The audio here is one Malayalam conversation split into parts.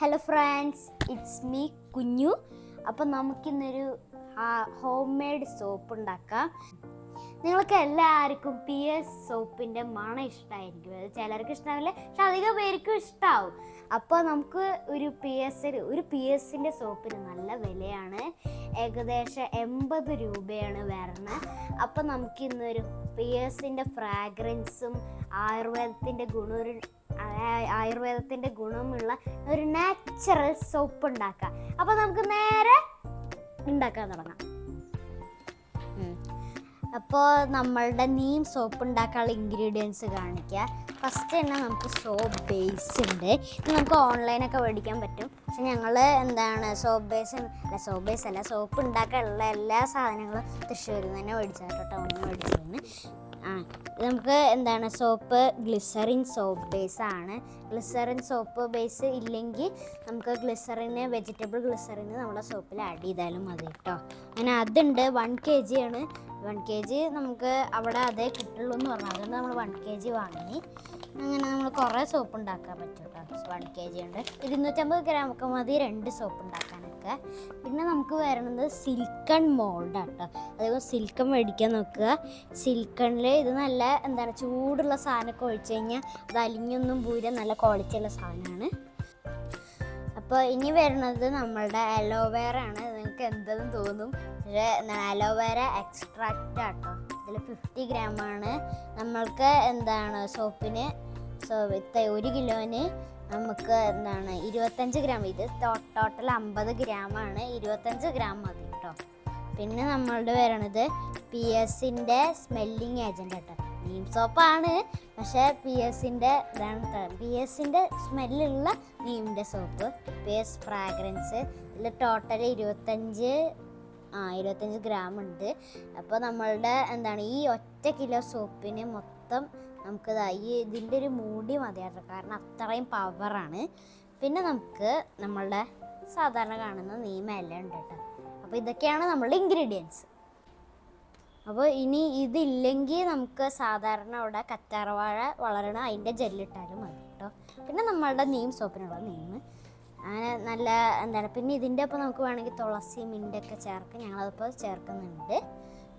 ഹലോ ഫ്രണ്ട്സ് ഇറ്റ്സ് മീ കുഞ്ഞു അപ്പം നമുക്കിന്നൊരു ഹോം മെയ്ഡ് സോപ്പ് ഉണ്ടാക്കാം. നിങ്ങൾക്ക് എല്ലാവർക്കും പി എസ് സോപ്പിന്റെ മണം ഇഷ്ടമായിരിക്കും അത് ചിലർക്ക് ഇഷ്ടമാവില്ല പക്ഷെ അധികം പേർക്കും ഇഷ്ടമാവും അപ്പോൾ നമുക്ക് ഒരു പി എസ് ഒരു പി എസിന്റെ സോപ്പിന് നല്ല വിലയാണ്. ഏകദേശം എൺപത് രൂപയാണ് വരണത് അപ്പോൾ നമുക്കിന്നൊരു പി എസിന്റെ ഫ്രാഗ്രൻസും ആയുർവേദത്തിന്റെ ഗുണം ആയുർവേദത്തിന്റെ ഗുണമുള്ള ഒരു നാച്ചുറൽ സോപ്പ് ഉണ്ടാക്കാം. അപ്പോൾ നമുക്ക് നേരെ ഉണ്ടാക്കാൻ തുടങ്ങാം. അപ്പോൾ നമ്മളുടെ നീം സോപ്പ് ഉണ്ടാക്കാനുള്ള ഇൻഗ്രീഡിയൻസ് കാണിക്കുക ഫസ്റ്റ് തന്നെ നമുക്ക് സോപ്പ് ബേസ് ഉണ്ട്. ഇത് നമുക്ക് ഓൺലൈനൊക്കെ മേടിക്കാൻ പറ്റും. പക്ഷെ ഞങ്ങൾ എന്താണ് സോപ്പ് ബേസ് അല്ല സോപ്പ് ബേസ് അല്ല സോപ്പ് ഉണ്ടാക്കാനുള്ള എല്ലാ സാധനങ്ങളും തൃശ്ശൂരിൽ നിന്ന് തന്നെ മേടിച്ചാൽ കേട്ടോ ടൗണിൽ നിന്ന് മേടിച്ചതാണ് ആ നമുക്ക് എന്താണ് സോപ്പ് ഗ്ലിസറിൻ സോപ്പ് ബേസ് ആണ്. ഗ്ലിസറിൻ സോപ്പ് ബേസ് ഇല്ലെങ്കിൽ നമുക്ക് ഗ്ലിസറിന് വെജിറ്റബിൾ ഗ്ലിസറിന് നമ്മുടെ സോപ്പിൽ ആഡ് ചെയ്താലും മതി കേട്ടോ അങ്ങനെ അതുണ്ട് വൺ കെ ജി ആണ്. വൺ കെ ജി നമുക്ക് അവിടെ അതേ കിട്ടുള്ളൂ എന്ന് പറഞ്ഞു. അതുകൊണ്ട് നമ്മൾ വൺ കെ ജി വാങ്ങി. അങ്ങനെ നമ്മൾ കുറേ സോപ്പ് ഉണ്ടാക്കാൻ പറ്റും കേട്ടോ വൺ കെ ജി ഉണ്ട് ഇരുന്നൂറ്റമ്പത് ഗ്രാം ഒക്കെ മതി രണ്ട് സോപ്പ് ഉണ്ടാക്കാനൊക്കെ. പിന്നെ നമുക്ക് വരണത് സിൽക്കൺ മോൾഡ് കേട്ടോ അതേപോലെ സിൽക്കൺ മേടിക്കാൻ നോക്കുക. സിൽക്കണിൽ ഇത് നല്ല എന്താണ് ചൂടുള്ള സാധനമൊക്കെ ഒഴിച്ചു കഴിഞ്ഞാൽ അത് അലിഞ്ഞൊന്നും പൂര നല്ല ക്വാളിറ്റിയുള്ള സാധനമാണ്. അപ്പോൾ ഇനി വരുന്നത് നമ്മളുടെ അലോവേറ ആണ്. നിങ്ങൾക്ക് എന്തെന്ന് തോന്നും? പക്ഷേ അലോവേറ എക്സ്ട്രാക്റ്റ് ആട്ടോ ഇതിൽ ഫിഫ്റ്റി ആണ്. നമ്മൾക്ക് എന്താണ് സോപ്പിന് സോ വിത്ത് ഒരു കിലോന് നമുക്ക് എന്താണ് ഇരുപത്തഞ്ച് ഗ്രാം ഇത് ടോട്ടൽ അമ്പത് ആണ്. ഇരുപത്തഞ്ച് ഗ്രാം മതി കേട്ടോ പിന്നെ നമ്മളുടെ വരണത് പി എസിന്റെ സ്മെല്ലിങ് ഏജന്റ് കേട്ടോ നീം സോപ്പാണ് പക്ഷേ പി എസിന്റെ ഇതാണ് പി എസിന്റെ സ്മെല്ലുള്ള നീമിന്റെ സോപ്പ് പി എസ് ഫ്രാഗ്രൻസ് ഇതിൽ ടോട്ടൽ ഇരുപത്തഞ്ച് ആ ഇരുപത്തഞ്ച് ഗ്രാം ഉണ്ട്. അപ്പോൾ നമ്മളുടെ എന്താണ് ഈ ഒറ്റ കിലോ സോപ്പിന് മൊത്തം നമുക്ക് ദാ ഈ ഇതിന്റെ ഒരു മൂടി മതിയായിരുന്നു. കാരണം അത്രയും പവറാണ് പിന്നെ നമുക്ക് നമ്മളുടെ സാധാരണ കാണുന്ന നീമല്ല ഉണ്ട് കേട്ടോ. അപ്പോൾ ഇതൊക്കെയാണ് നമ്മളുടെ ഇൻഗ്രീഡിയൻസ് അപ്പോൾ ഇനി ഇതില്ലെങ്കിൽ നമുക്ക് സാധാരണ അവിടെ കറ്റാർവാഴ വളരണം അതിന്റെ ജെല്ലിട്ടാലും മതി കേട്ടോ. പിന്നെ നമ്മളുടെ നീം സോപ്പിനുള്ള നീം. അങ്ങനെ നല്ല എന്താണ് പിന്നെ ഇതിന്റെ ഒപ്പം നമുക്ക് വേണമെങ്കിൽ തുളസി മിന്റൊക്കെ ചേർക്കാം. ഞങ്ങളതിപ്പോൾ ചേർക്കുന്നുണ്ട്.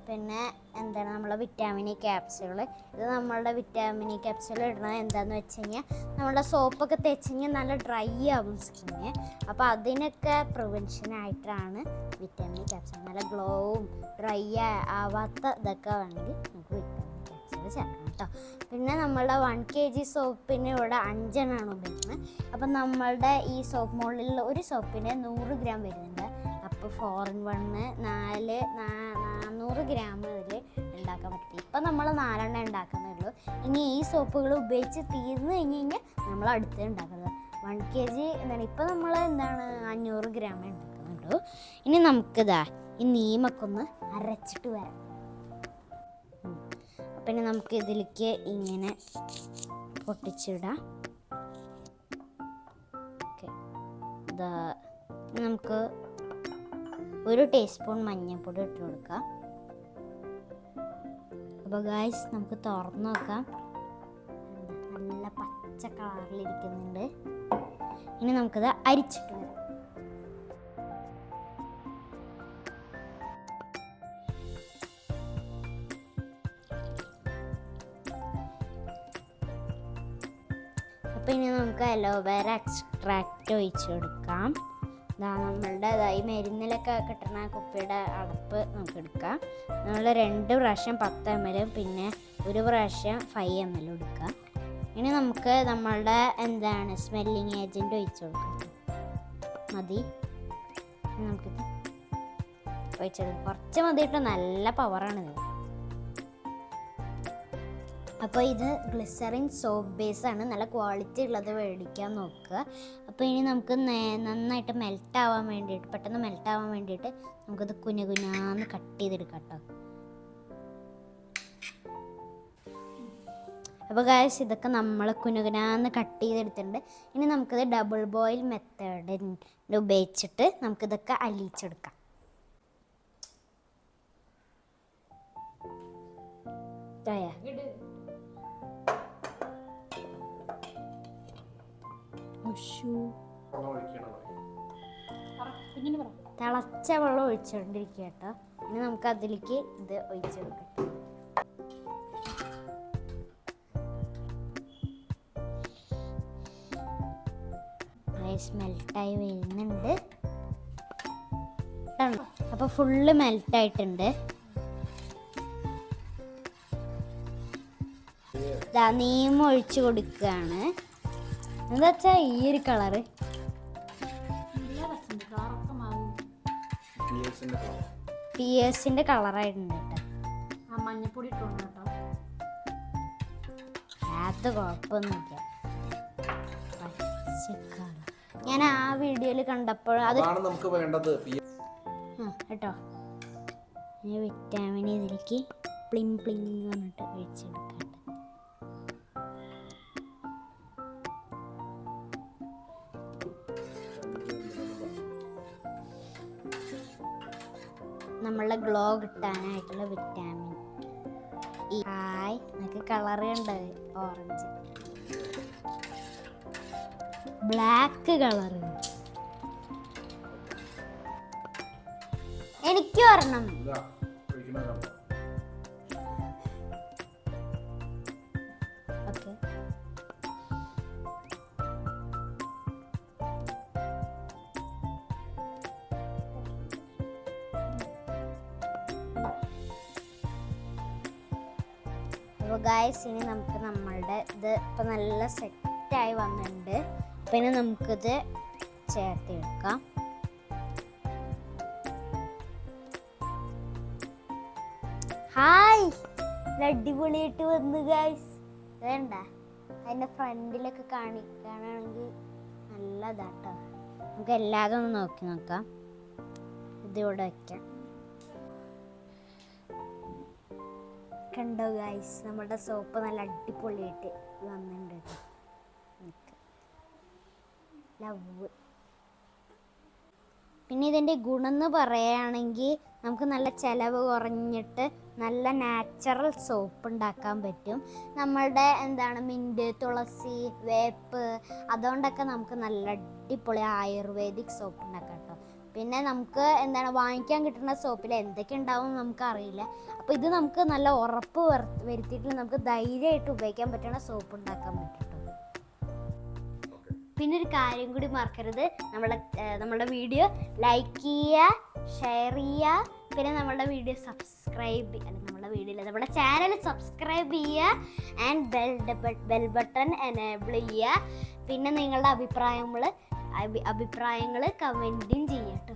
പിന്നെ എന്താണ് നമ്മളെ വിറ്റാമിൻ ഇ ക്യാപ്സ്യൂൾ ഇത് നമ്മളുടെ വിറ്റാമിൻ ഇ ക്യാപ്സ്യൂൾ ഇടുന്നത് എന്താണെന്ന് വെച്ച് കഴിഞ്ഞാൽ നമ്മളുടെ സോപ്പൊക്കെ തേച്ച് കഴിഞ്ഞാൽ നല്ല ഡ്രൈ ആവും സ്കിന്ന് അപ്പോൾ അതിനൊക്കെ പ്രിവെൻഷനായിട്ടാണ് ഇ ക്യാപ്സ്യൂൾ നല്ല ഗ്ലോവും ഡ്രൈ ആവാത്ത ഇതൊക്കെ വേണമെങ്കിൽ നമുക്ക് വിറ്റാമിൻ ക്യാപ്സ്യൂൾ ചേർക്കണം കേട്ടോ. പിന്നെ നമ്മളുടെ വൺ കെ ജി സോപ്പിന് ഇവിടെ അഞ്ചെണ്ണമാണ് ഉപയോഗിക്കുന്നത്. അപ്പം നമ്മളുടെ ഈ സോപ്പ് മോളിലുള്ള ഒരു സോപ്പിന് നൂറ് ഗ്രാം വരുന്നുണ്ട്. അപ്പോൾ ഫോർ ഇൻ വണ്ണ് നാല് നാന്നൂറ് ഗ്രാം ഇതിൽ ഉണ്ടാക്കാൻ പറ്റും. ഇപ്പം നമ്മൾ നാലെണ്ണം ഉണ്ടാക്കുന്നുള്ളൂ ഇനി ഈ സോപ്പുകൾ ഉപയോഗിച്ച് തീർന്നു കഴിഞ്ഞ് കഴിഞ്ഞാൽ നമ്മൾ അടുത്ത് ഉണ്ടാക്കുന്നത്. വൺ കെ ജി എന്താണ്? ഇപ്പം നമ്മൾ എന്താണ്? അഞ്ഞൂറ് ഗ്രാമേ ഉണ്ടാക്കുന്നുള്ളൂ. ഇനി നമുക്കിതാ ഈ നീമൊക്കെ ഒന്ന് അരച്ചിട്ട് വരാം. പിന്നെ നമുക്ക് ഇതിലേക്ക് ഇങ്ങനെ പൊട്ടിച്ചിടാം. ഓക്കെ. നമുക്ക് ഒരു ടീസ്പൂൺ മഞ്ഞൾപ്പൊടി ഇട്ട് കൊടുക്കാം അപ്പോൾ ഗായ്സ് നമുക്ക് തുറന്ന് നോക്കാം. നല്ല പച്ച കളറിലിരിക്കുന്നുണ്ട് ഇനി നമുക്കത് അരിച്ചിട്ട് വരാം. അപ്പോൾ ഇനി നമുക്ക് അലോവേര എക്സ്ട്രാക്റ്റ് ഒഴിച്ചു കൊടുക്കാം. ഇതാ നമ്മളുടെ ഇതായി മരുന്നിലൊക്കെ കിട്ടുന്ന കുപ്പിയുടെ അടപ്പ് നമുക്ക് എടുക്കാം. നമ്മൾ രണ്ട് പ്രാവശ്യം പത്ത് എം എൽ പിന്നെ ഒരു പ്രാവശ്യം ഫൈവ് എം എൽ എടുക്കാം. ഇനി നമുക്ക് നമ്മളുടെ എന്താണ് സ്മെല്ലിങ് ഏജന്റ് ഒഴിച്ചു കൊടുക്കാം. മതി. നമുക്കിത് ഒഴിച്ചെടുക്കാം കുറച്ച് മതിയിട്ട് നല്ല പവറാണിത് അപ്പോൾ ഇത് ഗ്ലിസറിൻ സോപ്പ് ബേസ് ആണ്. നല്ല ക്വാളിറ്റി ഉള്ളത് മേടിക്കാൻ നോക്കുക. അപ്പോൾ ഇനി നമുക്ക് നന്നായിട്ട് മെൽറ്റ് ആവാൻ വേണ്ടിയിട്ട് പെട്ടെന്ന് മെൽറ്റ് ആവാൻ വേണ്ടിയിട്ട് നമുക്കിത് കുഞ്ഞു കുഞ്ഞാന്ന് കട്ട് ചെയ്തെടുക്കാം കേട്ടോ. അപ്പോൾ ഗായസ് ഇതൊക്കെ നമ്മൾ കുനുകുനാന്ന് കട്ട് ചെയ്തെടുത്തിട്ടുണ്ട്. ഇനി നമുക്കിത് ഡബിൾ ബോയിൽ മെത്തേഡ് ഉപയോഗിച്ചിട്ട് നമുക്കിതൊക്കെ അലിയിച്ചെടുക്കാം. ഇതായാ. തിളച്ച വെള്ളം ഒഴിച്ചുകൊണ്ടിരിക്കുക കേട്ടോ ഇനി നമുക്ക് അതിലേക്ക് ഇത് ഒഴിച്ച് കൊടുക്കാം. മെൽട്ടായി വരുന്നുണ്ട്. കണ്ടോ? അപ്പൊ ഫുള്ള് മെൽട്ടായിട്ടുണ്ട് ദാ നീമ ഒഴിച്ചു കൊടുക്കുകയാണ്. എന്താ ഈ ഒരു കളറ് പി എസിന്റെ കളർ പി കളറായിട്ടുണ്ട് കേട്ടോ. ആ മഞ്ഞപ്പൊടി ഇട്ടുണ്ട് കേട്ടോ. അത് കുഴപ്പമൊന്നുമില്ല. ഞാൻ ആ വീഡിയോയിൽ കണ്ടപ്പോൾ അത് നമുക്ക് വേണ്ടത്. പി ആ കേട്ടോ. വിറ്റാമിൻ ഇതിലേക്ക് പ്ലിം പ്ലിങ് പറഞ്ഞിട്ട് ഒഴിച്ചെടുക്കാണ്ട്. നമ്മളുടെ ഗ്ലോ കിട്ടാനായിട്ടുള്ള വിറ്റാമിൻ ഈ ഹായ് നമുക്ക് കളർ ഉണ്ട് ഓറഞ്ച് ബ്ലാക്ക് കളറ് എനിക്ക് ഒരെണ്ണം. അപ്പോൾ ഗായസ് ഇനി നമുക്ക് നമ്മളുടെ ഇത് ഇപ്പം നല്ല സെറ്റായി വന്നിട്ടുണ്ട്. അപ്പം ഇനി നമുക്കിത് ചേർത്തെടുക്കാം ഹായ് അടിപൊളിയിട്ട് വന്നു ഗായ്സ് വേണ്ട അതിന്റെ ഫ്രണ്ടിലൊക്കെ കാണിക്കാനാണെങ്കിൽ നല്ലതാട്ടോ. നമുക്ക് എല്ലാതും ഒന്ന് നോക്കി നോക്കാം. ഇതിവിടെ വയ്ക്കാം കണ്ടോ ഗൈസ് നമ്മുടെ സോപ്പ് നല്ല അടിപൊളിയായിട്ട് വന്നിട്ടുണ്ട് ലവ് പിന്നെ ഇതിന്റെ ഗുണം എന്ന് പറയുകയാണെങ്കിൽ നമുക്ക് നല്ല ചിലവ് കുറഞ്ഞിട്ട് നല്ല നാച്ചുറൽ സോപ്പ് ഉണ്ടാക്കാൻ പറ്റും. നമ്മളുടെ എന്താണ് മിന്റ് തുളസി വേപ്പ് അതുകൊണ്ടൊക്കെ നമുക്ക് നല്ല അടിപൊളി ആയുർവേദിക് സോപ്പ് ഉണ്ടാക്കാം പിന്നെ നമുക്ക് എന്താണ് വാങ്ങിക്കാൻ കിട്ടുന്ന സോപ്പിൽ എന്തൊക്കെ ഉണ്ടാവും നമുക്ക് അറിയില്ല അപ്പോൾ ഇത് നമുക്ക് നല്ല ഉറപ്പ് വരുത്തിയിട്ട് നമുക്ക് ധൈര്യമായിട്ട് ഉപയോഗിക്കാൻ പറ്റുന്ന സോപ്പ് ഉണ്ടാക്കാൻ പറ്റും പിന്നെ ഒരു കാര്യം കൂടി മറക്കരുത്. നമ്മളെ നമ്മുടെ വീഡിയോ ലൈക്ക് ചെയ്യുക ഷെയർ ചെയ്യുക. പിന്നെ നമ്മുടെ വീഡിയോ സബ്സ്ക്രൈബ് അല്ല നമ്മുടെ വീഡിയോ നമ്മുടെ ചാനൽ സബ്സ്ക്രൈബ് ചെയ്യുക. And bell bell button enable ചെയ്യുക. പിന്നെ നിങ്ങളുടെ അഭിപ്രായങ്ങൾ അഭിപ്രായങ്ങൾ കമന്റും ചെയ്യാം കേട്ടോ.